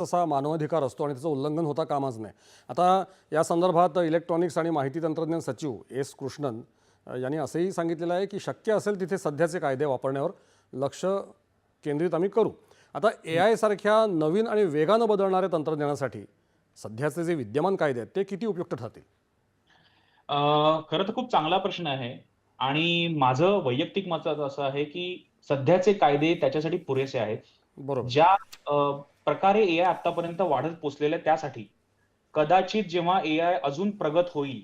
तसा मानवाधिकार असतो आणि त्याचं उल्लंघन होता कामाच नाही. आता या संदर्भात इलेक्ट्रॉनिक्स आणि माहिती तंत्रज्ञान सचिव एस कृष्णन यांनी असंही सांगितलेलं आहे की शक्य असेल तिथे सध्याचे कायदे वापरण्यावर लक्ष केंद्रित आम्ही करू. आता ए आय सारख्या नवीन आणि वेगानं बदलणाऱ्या तंत्रज्ञानासाठी सध्याचे जे विद्यमान कायदे आहेत ते किती उपयुक्त ठरतील? खरं तर खूप चांगला प्रश्न आहे आणि माझं वैयक्तिक मत असं आहे की सध्याचे कायदे त्याच्यासाठी पुरेसे आहेत. बरोबर. ज्या प्रकारे एआय आतापर्यंत वाढत पोचलेलं त्यासाठी. कदाचित जेव्हा एआय अजून प्रगत होईल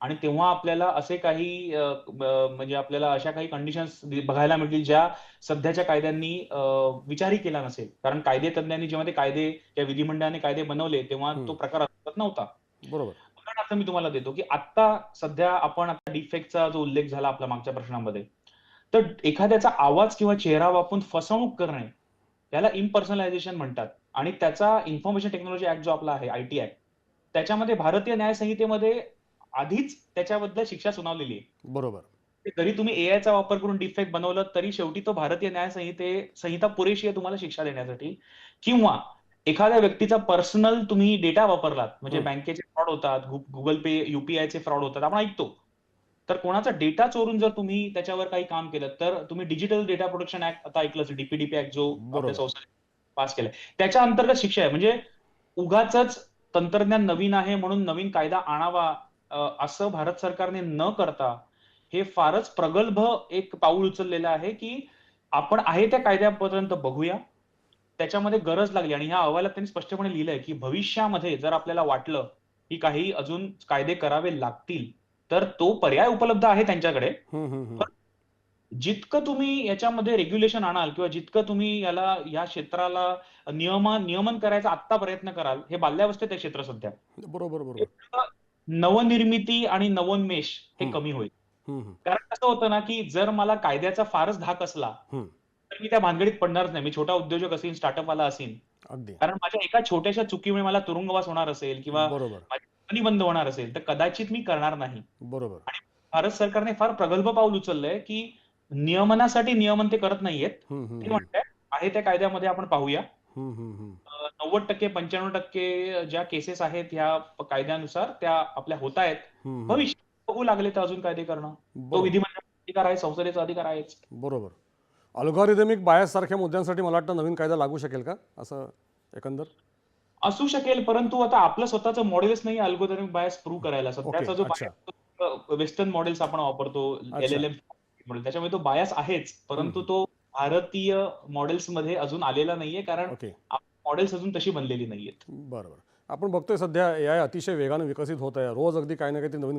आणि तेव्हा आपल्याला असे काही म्हणजे आपल्याला अशा काही कंडिशन्स बघायला मिळतील ज्या सध्याच्या कायद्यांनी विचारही केला नसेल. कारण कायदे तज्ञांनी जेव्हा ते कायदे या विधिमंडळाने कायदे बनवले तेव्हा तो. प्रकार अस्तित्वात नव्हता. बरोबर. उदाहरणार्थ मी तुम्हाला देतो की आता सध्या आपण आता डिफेक्टचा जो उल्लेख झाला आपल्या मागच्या प्रश्नामध्ये तर एखाद्याचा आवाज किंवा चेहरा वापरून फसवणूक करणे याला इम्पर्सनलायझेशन म्हणतात. आणि त्याचा इन्फॉर्मेशन टेक्नॉलॉजी ऍक्ट जो आपला आहे आयटी ऍक्ट त्याच्यामध्ये भारतीय न्याय संहितेमध्ये आधीच त्याच्याबद्दल शिक्षा सुनावलेली आहे. बरोबर. जरी तुम्ही चा वापर करून डिफेक्ट बनवलं तरी शेवटी तो भारतीय न्याय संहिते संहिता पुरेशी आहे तुम्हाला शिक्षा देण्यासाठी. किंवा एखाद्या व्यक्तीचा पर्सनल तुम्ही डेटा वापरलात म्हणजे. बँकेचे फ्रॉड होतात गुगल पे युपीआय चे फ्रॉड होतात आपण ऐकतो. तर कोणाचा डेटा चोरून जर तुम्ही त्याच्यावर काही काम केलं तर तुम्ही डिजिटल डेटा प्रोटेक्शन ऍक्ट आता ऐकलं असेल डीपीडीपी ऍक्ट जो बरोबर. आपल्या संस्थेने पास केलाय. त्याच्या अंतर्गत शिक्षा आहे. म्हणजे उगाच तंत्रज्ञान नवीन आहे म्हणून नवीन कायदा आणावा असं भारत सरकारने न करता हे फारच प्रगल्भ एक पाऊल उचललेलं आहे की आपण आहे त्या कायद्यापर्यंत बघूया. त्याच्यामध्ये गरज लागली. आणि ह्या अहवालात त्यांनी स्पष्टपणे लिहिलंय की भविष्यामध्ये जर आपल्याला वाटलं की काही अजून कायदे करावे लागतील तर तो पर्याय उपलब्ध आहे त्यांच्याकडे. जितकं तुम्ही याच्यामध्ये रेग्युलेशन आणाल किंवा जितकं तुम्ही याला या क्षेत्राला नियम नियमन करायचा आत्ता प्रयत्न कराल हे बाल्यावस्थेत आहे क्षेत्र सध्या बरोबर बरोबर नवनिर्मिती आणि नवोन्मेष हे. कमी होईल. कारण कसं होतं ना की जर मला कायद्याचा फारच धाक असला. तर मी त्या भानगडीत पडणारच नाही मी छोटा उद्योजक असेल स्टार्टअप वाला असेल कारण माझ्या एका छोट्याशा चुकीमुळे मला तुरुंगवास होणार असेल किंवा कंपनी बंद होणार असेल तर कदाचित मी करणार नाही. बरोबर. भारत सरकारने फार प्रगल्भ पाऊल उचललंय की नियमनासाठी नियमन ते करत नाहीयेत. ते हम्म. म्हणताय आहे त्या कायद्यामध्ये आपण पाहूया. नव्वद टक्के पंच्याण्णव टक्के ज्या केसेस आहेत ह्या कायद्यानुसार त्या आपल्या होत आहेत. भविष्यात बघू लागले तर अजून कायदे करणं. तो विधिमंडळ अधिकार आहे संसदेचा अधिकार आहेच. बरोबर. अल्गॉरिदमिक बायस सारख्या मुद्द्यांसाठी मला वाटतं नवीन कायदा लागू शकेल का? असं एकंदर? असू शकेल परंतु आता आपलं स्वतःचं मॉडेलच नाही अल्गोदमिक बायस प्रूव्ह करायला सध्याचा जो. वेस्टर्न मॉडेल्स आपण वापरतो. एल एल एम मॉडेल त्याच्यामुळे तो बायस आहेच परंतु. तो भारतीय मॉडेल्समध्ये अजून आलेला नाहीये कारण मॉडेल्स अजून तशी बनलेली नाहीयेत बरं बरं आपण बघतोय सध्या ए आय अतिशय वेगानं विकसित होत आहे रोज अगदी काही ना काही नवीन